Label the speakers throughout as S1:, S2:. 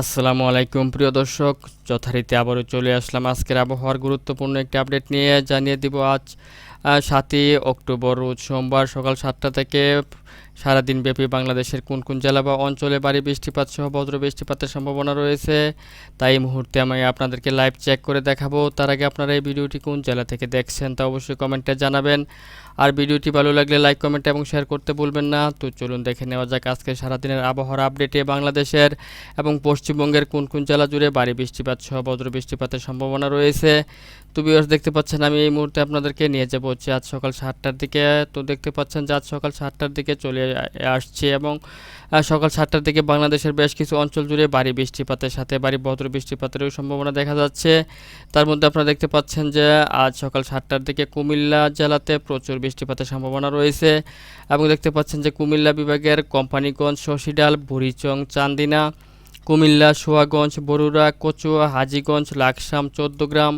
S1: আসসালামু আলাইকুম, প্রিয় দর্শক। যথারীতি আবারও চলে আসলাম আজকের আবহাওয়ার গুরুত্বপূর্ণ একটি আপডেট নিয়ে। জানিয়ে দিব আজ সাতই অক্টোবর, রোজ সোমবার সকাল সাতটা থেকে সারাদিন ব্যাপী বাংলাদেশের কোন কোন জেলা বা অঞ্চলে ভারী বৃষ্টিপাত সহ বজ্র বৃষ্টিপাতের সম্ভাবনা রয়েছে, তাই এই মুহূর্তে আমি আপনাদেরকে লাইভ চেক করে দেখাবো। তার আগে আপনারা এই ভিডিওটি কোন জেলা থেকে দেখছেন তা অবশ্যই কমেন্টে জানাবেন। আর ভিডিওটি ভালো লাগলে লাইক, কমেন্ট এবং শেয়ার করতে ভুলবেন না। তো চলুন দেখে নেওয়া যাক আজকে সারাদিনের আবহাওয়ার আপডেটে বাংলাদেশের এবং পশ্চিমবঙ্গের কোন কোন জেলা জুড়ে ভারী বৃষ্টিপাত সহ বজ্র বৃষ্টিপাতের সম্ভাবনা রয়েছে। তো বিয়ার্স দেখতে পাচ্ছেন, আমি এই মুহূর্তে আপনাদেরকে নিয়ে যাব হচ্ছে আজ সকাল সাতটার দিকে। তো দেখতে পাচ্ছেন যে আজ সকাল সাতটার দিকে চলে আসছে এবং সকাল সাতটার দিকে বাংলাদেশের বেশ কিছু অঞ্চল জুড়ে ভারী বৃষ্টিপাতের সাথে ভারী বজ্র বৃষ্টিপাতেরও সম্ভাবনা দেখা যাচ্ছে। তার মধ্যে আপনারা দেখতে পাচ্ছেন যে আজ সকাল সাতটার দিকে কুমিল্লা জেলাতে প্রচুর বৃষ্টিপাতের সম্ভাবনা রয়েছে এবং দেখতে পাচ্ছেন যে কুমিল্লা বিভাগের কোম্পানিগঞ্জ, শশিডাল, বুড়িচং, চান্দিনা, কুমিল্লা, সোয়াগঞ্জ, বরুড়া, কচুয়া, হাজিগঞ্জ, লাকসাম, চৌদ্দগ্রাম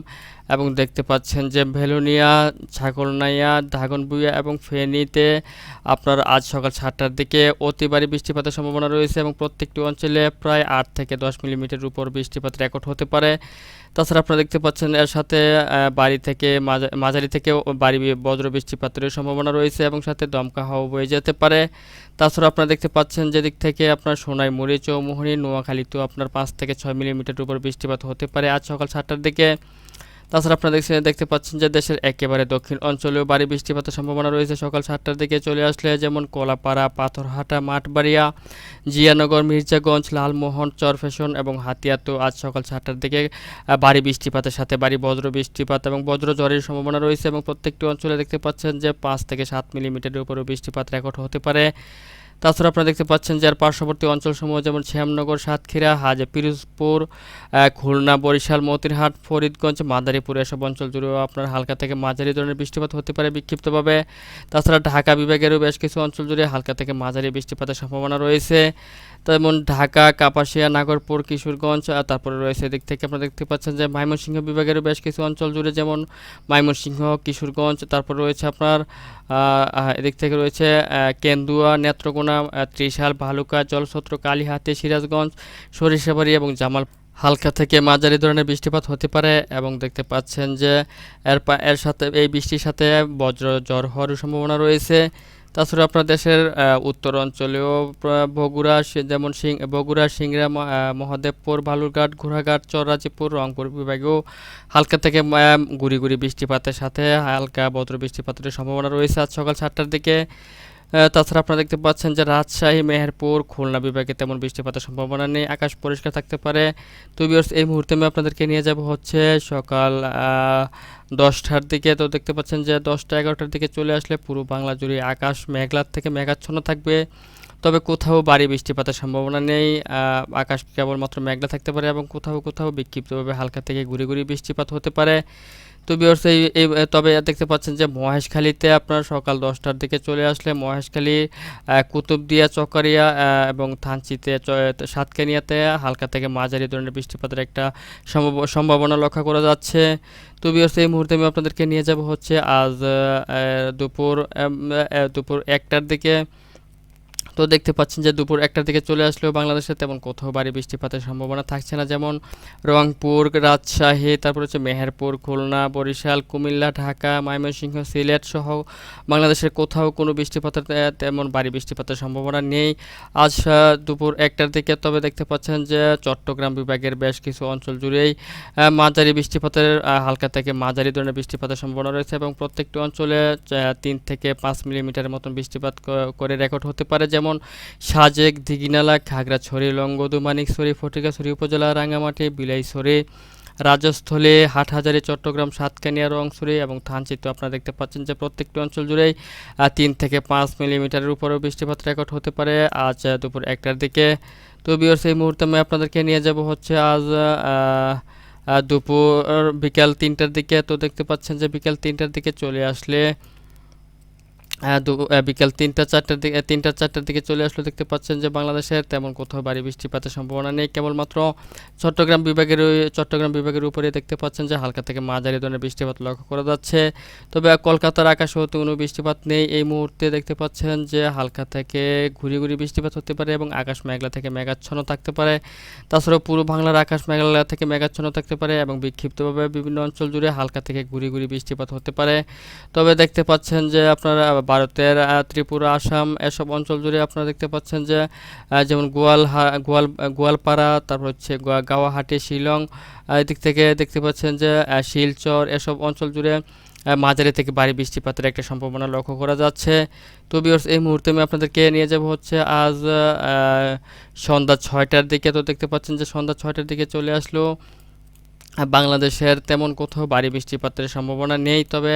S1: এবং দেখতে পাচ্ছেন যে ভেলুনিয়া, ছাগলনাইয়া ধাগনবুইয়া এবং ফেনীতে আপনার আজ সকাল সাতটার দিকে অতি ভারী বৃষ্টিপাতের সম্ভাবনা রয়েছে এবং প্রত্যেকটি অঞ্চলে প্রায় আট থেকে দশ মিলিমিটার উপর বৃষ্টিপাত রেকর্ড হতে পারে। তাছাড়া আপনারা দেখতে পাচ্ছেন এর সাথে বাড়ি থেকে মাঝারি থেকে বাড়ি বজ্র বৃষ্টিপাতের সম্ভাবনা রয়েছে এবং সাথে দমকা হাওয়া বয়ে যেতে পারে। তাছাড়া আপনারা দেখতে পাচ্ছেন যেদিক থেকে আপনার সোনাই মুড়ি মোহনী নোয়াখালীতেও আপনার পাঁচ থেকে ছয় মিলিমিটার উপর বৃষ্টিপাত হতে পারে। আজ সকাল সাতটার দিকে তাছাড়া আপনারা দেখতে পাচ্ছেন যে দেশের একেবারে দক্ষিণ অঞ্চলেও ভারী বৃষ্টিপাতের সম্ভাবনা রয়েছে। সকাল সাতটার দিকে চলে আসলে যেমন কলাপাড়া, পাথরহাটা, মাঠবাড়িয়া, জিয়ানগর, মির্জাগঞ্জ, লালমোহন, চরফেশন এবং হাতিয়াতো আজ সকাল সাতটার দিকে ভারী বৃষ্টিপাতের সাথে ভারী বজ্র বৃষ্টিপাত এবং বজ্র ঝড়ের সম্ভাবনা রয়েছে এবং প্রত্যেকটি অঞ্চলে দেখতে পাচ্ছেন যে পাঁচ থেকে সাত মিলিমিটারের উপরেও বৃষ্টিপাত রেকর্ড হতে পারে। তাছাড়া আপনারা দেখতে পাচ্ছেন যে আর পার্শ্ববর্তী অঞ্চলসমূহ যেমন শ্যামনগর, সাতক্ষীরা হাজে পিরোজপুর খুলনা, বরিশাল, মতিরহাট, ফরিদগঞ্জ, মাদারীপুর, এসব অঞ্চল জুড়েও আপনার হালকা থেকে মাঝারি ধরনের বৃষ্টিপাত হতে পারে বিক্ষিপ্তভাবে। তাছাড়া ঢাকা বিভাগেরও বেশ কিছু অঞ্চল জুড়ে হালকা থেকে মাঝারি বৃষ্টিপাতের সম্ভাবনা রয়েছে। তেমন ঢাকা, কাপাসিয়া, নাগরপুর, কিশোরগঞ্জ তারপরে রয়েছে এদিক থেকে আপনারা দেখতে পাচ্ছেন যে ময়মনসিংহ বিভাগেরও বেশ কিছু অঞ্চল জুড়ে যেমন ময়মনসিংহ, কিশোরগঞ্জ, তারপর রয়েছে আপনার এদিক থেকে রয়েছে কেন্দুয়া, নেত্রকোনা ত্রিশাল, ভালুকা জলছত্র কালীহাতি, সিরাজগঞ্জ, সরিষাবাড়ি এবং জামাল হালকা থেকে মাঝারি ধরনের বৃষ্টিপাত হতে পারে এবং দেখতে পাচ্ছেন যে এর এর সাথে, এই বৃষ্টির সাথে বজ্র জ্বর হওয়ার সম্ভাবনা রয়েছে। তাছাড়া আপনার দেশের উত্তর অঞ্চলেও বগুড়া যেমন সিং, বগুড়া, সিংড়া মহাদেবপুর, বালুরঘাট, ঘোড়াঘাট চররাজিপুর রংপুর বিভাগেও হালকা থেকে গুড়ি গুড়ি বৃষ্টিপাতের সাথে হালকা বজ্র বৃষ্টিপাতের সম্ভাবনা রয়েছে আজ সকাল সাতটার দিকে। তাছাড়া আপনারা দেখতে পাচ্ছেন যে রাজশাহী, মেহেরপুর, খুলনা বিভাগে তেমন বৃষ্টিপাতের সম্ভাবনা নেই, আকাশ পরিষ্কার থাকতে পারে। তো বিয়ার্স এই মুহূর্তে আমি আপনাদেরকে নিয়ে যাব হচ্ছে সকাল দশটার দিকে তো দেখতে পাচ্ছেন যে দশটা এগারোটার দিকে চলে আসলে পুরো বাংলা জুড়ে আকাশ মেঘলার থেকে মেঘাচ্ছন্ন থাকবে। তবে কোথাও বাড়ি বৃষ্টিপাতের সম্ভাবনা নেই। আকাশ কেবলমাত্র মেঘলা থাকতে পারে এবং কোথাও কোথাও বিক্ষিপ্তভাবে হালকা থেকে ঘুরে ঘুরে বৃষ্টিপাত হতে পারে। তো বিয়র্স এই তবে দেখতে পাচ্ছেন যে মহেশখালীতে আপনার সকাল দশটার দিকে চলে আসলে মহেশখালী কুতুবদিয়া, চকারিয়া এবং থানচিতে সাতকানিয়াতে হালকা থেকে মাঝারি ধরনের বৃষ্টিপাতের একটা সম্ভাবনা লক্ষ্য করা যাচ্ছে। তো বিয়র্স এই মুহূর্তে আমি আপনাদেরকে নিয়ে যাব হচ্ছে আজ দুপুর দুপুর একটার দিকে। তো দেখতে পাচ্ছেন যে দুপুর একটার দিকে চলে আসলেও বাংলাদেশে তেমন কোথাও বাড়ি বৃষ্টিপাতের সম্ভাবনা থাকছে না। যেমন রংপুর, রাজশাহী, তারপর হচ্ছে মেহেরপুর, খুলনা, বরিশাল, কুমিল্লা, ঢাকা, ময়মনসিংহ, সিলেট সহ বাংলাদেশের কোথাও কোনো বৃষ্টিপাতের তেমন বাড়ি বৃষ্টিপাতের সম্ভাবনা নেই। আজ দুপুর একটার দিকে তবে দেখতে পাচ্ছেন যে চট্টগ্রাম বিভাগের বেশ কিছু অঞ্চল জুড়েই মাঝারি বৃষ্টিপাতের হালকা থেকে মাঝারি ধরনের বৃষ্টিপাতের সম্ভাবনা রয়েছে এবং প্রত্যেকটি অঞ্চলে তিন থেকে পাঁচ মিলিমিটারের মতন বৃষ্টিপাত করে রেকর্ড হতে পারে। যেমন যেমন সাজেক, দিঘিনালা, খাগড়াছড়ি লঙ্গদু মানিকছড়ি, ফটিকাছড়ি উপজেলা, রাঙ্গামাটি, বিলাইছড়ি, রাজস্থলে, হাটহাজারি, চট্টগ্রাম, সাতকানিয়া, রংছড়ি এবং থানচিত্র আপনারা দেখতে পাচ্ছেন যে প্রত্যেকটি অঞ্চল জুড়েই তিন থেকে পাঁচ মিলিমিটারের উপরেও বৃষ্টিপাত রেকর্ড হতে পারে। আজ দুপুর একটার দিকে। তো বিয়র সেই মুহূর্তে আমি আপনাদেরকে নিয়ে যাব হচ্ছে আজ দুপুর, বিকাল তিনটার দিকে। তো দেখতে পাচ্ছেন যে বিকাল তিনটার দিকে চলে আসলে বিকেল তিনটা চারটার দিকে তিনটা চারটার দিকে চলে আসলো দেখতে পাচ্ছেন যে বাংলাদেশের তেমন কোথাও ভারী বৃষ্টিপাতের সম্ভাবনা নেই। কেবলমাত্র চট্টগ্রাম বিভাগের চট্টগ্রাম বিভাগের উপরে দেখতে পাচ্ছেন যে হালকা থেকে মাঝারি ধরনের বৃষ্টিপাত লক্ষ্য করা যাচ্ছে। তবে কলকাতার আকাশে হতে কোনো বৃষ্টিপাত নেই। এই মুহূর্তে দেখতে পাচ্ছেন যে হালকা থেকে ঘুরি ঘুরি বৃষ্টিপাত হতে পারে এবং আকাশ মেঘলা থেকে মেঘাচ্ছন্ন থাকতে পারে। তাছাড়াও পুরো বাংলার আকাশ মেঘালয় থেকে মেঘাচ্ছন্ন থাকতে পারে এবং বিক্ষিপ্তভাবে বিভিন্ন অঞ্চল জুড়ে হালকা থেকে ঘুরি ঘুরি বৃষ্টিপাত হতে পারে। তবে দেখতে পাচ্ছেন যে আপনারা ভারতের ত্রিপুরা, আসাম এসব অঞ্চল জুড়ে আপনারা দেখতে পাচ্ছেন যে যেমন গোয়াল গোয়াল, গোয়ালপাড়া, তারপর হচ্ছে গাওয়াহাটি, শিলং এদিক থেকে দেখতে পাচ্ছেন যে শিলচর এসব অঞ্চল জুড়ে মাঝারি থেকে ভারী বৃষ্টিপাতের একটা সম্ভাবনা লক্ষ্য করা যাচ্ছে। তো বিয়র্স এই মুহূর্তে আমি আপনাদেরকে নিয়ে যাব হচ্ছে আজ সন্ধ্যা ছয়টার দিকে। তো দেখতে পাচ্ছেন যে সন্ধ্যা ছয়টার দিকে চলে আসলো। বাংলাদেশের তেমন কোথাও ভারী বৃষ্টিপাতের সম্ভাবনা নেই, তবে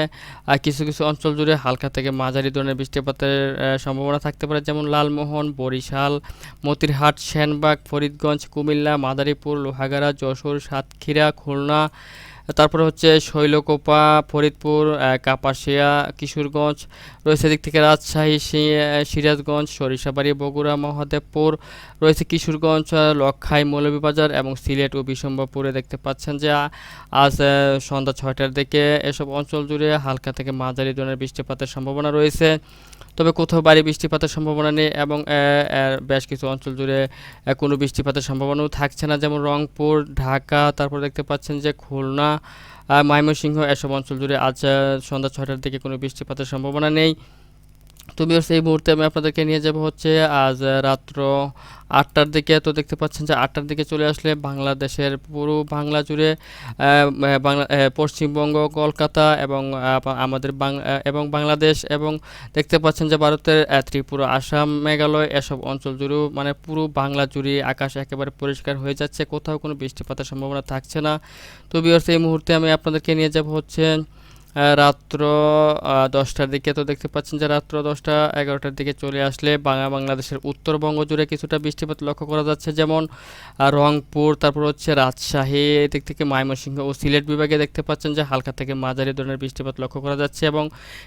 S1: কিছু কিছু অঞ্চল জুড়ে হালকা থেকে মাঝারি ধরনের বৃষ্টিপাতের সম্ভাবনা থাকতে পারে, যেমন লালমোহন, বরিশাল, মতিরহাট, সেনবাগ, ফরিদগঞ্জ, কুমিল্লা, মাদারীপুর, লোহাগাড়া, যশোর, সাতক্ষীরা, খুলনা তারপরে হচ্ছে শৈলকোপা, ফরিদপুর কাপাসিয়া, কিশোরগঞ্জ, রয়েছে দিক থেকে রাজশাহী সিরাজগঞ্জ, সরিষাবাড়ি, বগুড়া, মহাদেবপুর, রয়েছে কিশোরগঞ্জ লক্ষাই মৌলভীবাজার এবং সিলেট ও বিশম্বরপুরে দেখতে পাচ্ছেন যে আজ সন্ধ্যা ছয়টার দিকে এসব অঞ্চল জুড়ে হালকা থেকে মাঝারি ধরনের বৃষ্টিপাতের সম্ভাবনা রয়েছে। তবে কোথাও ভারী বৃষ্টিপাতের সম্ভাবনা নেই এবং বেশ কিছু অঞ্চল জুড়ে কোনো বৃষ্টিপাতের সম্ভাবনাও থাকছে না। যেমন রংপুর, ঢাকা, তারপর দেখতে পাচ্ছেন যে খুলনা ময়মনসিংহ, এসব অঞ্চল জুড়ে আজ, সন্ধ্যা ছটার দিকে কোনো বৃষ্টিপাতের সম্ভাবনা নেই। তো বিয়ার্স এই মুহূর্তে আমি আপনাদেরকে নিয়ে যাব হচ্ছে আজ রাত্র আটটার দিকে। তো দেখতে পাচ্ছেন যে আটটার দিকে চলে আসলে বাংলাদেশের পুরো বাংলা জুড়ে বাংলা পশ্চিমবঙ্গ, কলকাতা এবং আমাদের এবং বাংলাদেশ এবং দেখতে পাচ্ছেন যে ভারতের ত্রিপুরা, আসাম, মেঘালয় এসব অঞ্চল জুড়েও মানে পুরো বাংলা জুড়ে আকাশ একেবারে পরিষ্কার হয়ে যাচ্ছে। কোথাও কোনো বৃষ্টিপাতের সম্ভাবনা থাকছে না। তো বিয়ার্স এই মুহূর্তে আমি আপনাদেরকে নিয়ে যাব হচ্ছে রাত্র দশটার দিকে তো দেখতে পাচ্ছেন যে রাত্র দশটা, এগারোটার দিকে চলে আসলে বাংলা, বাংলাদেশের উত্তরবঙ্গ জুড়ে কিছুটা বৃষ্টিপাত লক্ষ্য করা যাচ্ছে। যেমন রংপুর, তারপর হচ্ছে রাজশাহী, এদিক থেকে ময়মনসিংহ ও সিলেট বিভাগে দেখতে পাচ্ছেন যে হালকা থেকে মাঝারি ধরনের বৃষ্টিপাত লক্ষ্য করা যাচ্ছে এবং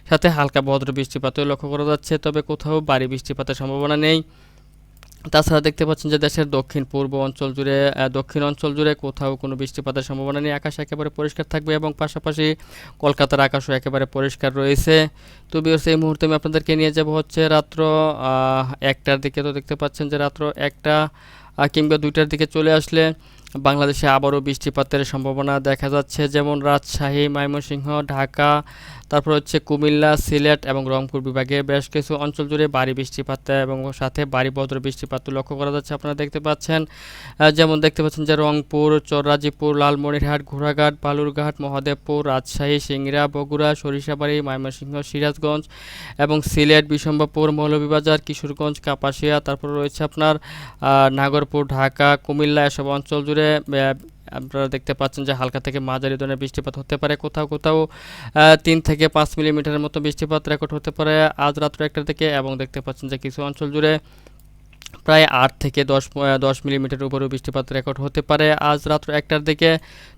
S1: সাথে হালকা ভদ্র বৃষ্টিপাতও লক্ষ্য করা যাচ্ছে। তবে কোথাও ভারী বৃষ্টিপাতের সম্ভাবনা নেই। তাছাড়া দেখতে পাচ্ছেন যে দেশের দক্ষিণ, পূর্ব অঞ্চল জুড়ে দক্ষিণ অঞ্চল জুড়ে কোথাও কোনো বৃষ্টিপাতের সম্ভাবনা নেই। আকাশ একেবারে পরিষ্কার থাকবে এবং পাশাপাশি কলকাতার আকাশও একেবারে পরিষ্কার রয়েছে। তো বিয়স এই মুহূর্তে আমি আপনাদেরকে নিয়ে যাব হচ্ছে রাত্র একটার দিকে। তো দেখতে পাচ্ছেন যে রাত্র একটা কিংবা দুইটার দিকে চলে আসলে বাংলাদেশে আবারও বৃষ্টিপাতের সম্ভাবনা দেখা যাচ্ছে, যেমন রাজশাহী, ময়মনসিংহ, ঢাকা, তারপর হচ্ছে কুমিল্লা, সিলেট এবং রংপুর বিভাগে বেশ কিছু অঞ্চল জুড়ে ভারী বৃষ্টিপাত এবং সাথে ভারী বদ্র বৃষ্টিপাত লক্ষ্য করা যাচ্ছে আপনারা দেখতে পাচ্ছেন। যেমন দেখতে পাচ্ছেন যে রংপুর, চররাজিপুর, লালমনিরহাট, ঘোড়াঘাট, বালুরঘাট, মহাদেবপুর, রাজশাহী, সিংড়া, বগুড়া, সরিষাবাড়ি, ময়মনসিংহ, সিরাজগঞ্জ এবং সিলেট বিশম্বরপুর মৌলভীবাজার, কিশোরগঞ্জ, কাপাসিয়া, তারপর রয়েছে আপনার নাগরপুর, ঢাকা, কুমিল্লা, এসব অঞ্চল জুড়ে আপনারা দেখতে পাচ্ছেন যে হালকা থেকে মাঝারি ধরনের বৃষ্টিপাত হতে পারে। কোথাও কোথাও তিন থেকে পাঁচ মিলিমিটারের মতো বৃষ্টিপাত রেকর্ড হতে পারে আজ রাত্র একটার থেকে এবং দেখতে পাচ্ছেন যে কিছু অঞ্চল জুড়ে প্রায় আট থেকে দশ দশ মিলিমিটার উপরেও বৃষ্টিপাত রেকর্ড হতে পারে। আজ রাত্র একটার দিকে।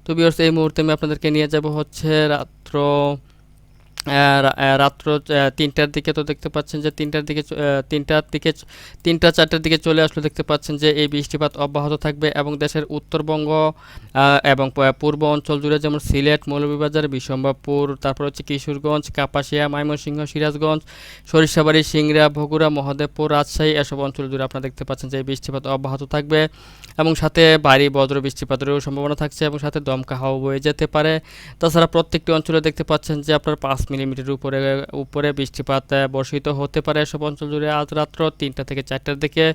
S1: তো বিয়র্স এই মুহূর্তে আমি আপনাদেরকে নিয়ে যাব হচ্ছে রাত্র রাত্র তিনটার দিকে তো দেখতে পাচ্ছেন যে তিনটার দিকে তিনটার দিকে তিনটা চারটার দিকে চলে আসলে দেখতে পাচ্ছেন যে এই বৃষ্টিপাত অব্যাহত থাকবে এবং দেশের উত্তরবঙ্গ এবং পূর্ব অঞ্চল জুড়ে যেমন সিলেট, মৌলভীবাজার, বিশম্বরপুর, তারপর হচ্ছে কিশোরগঞ্জ, কাপাসিয়া, ময়মনসিংহ, সিরাজগঞ্জ, সরিষাবাড়ি, সিংড়া, বগুড়া, মহাদেবপুর, রাজশাহী এসব অঞ্চল জুড়ে আপনারা দেখতে পাচ্ছেন যে এই বৃষ্টিপাত অব্যাহত থাকবে এবং সাথে ভারী বজ্র বৃষ্টিপাতেরও সম্ভাবনা থাকছে এবং সাথে দমকা হাওয়া বয়ে যেতে পারে। তাছাড়া প্রত্যেকটি অঞ্চলে দেখতে পাচ্ছেন যে আপনার পাঁচ মিলিমিটার উপরে উপরে বৃষ্টিপাত বর্ষিত হতে পারে। এসব অঞ্চল জুড়ে আজ রাত্র তিনটা থেকে চারটার দিকে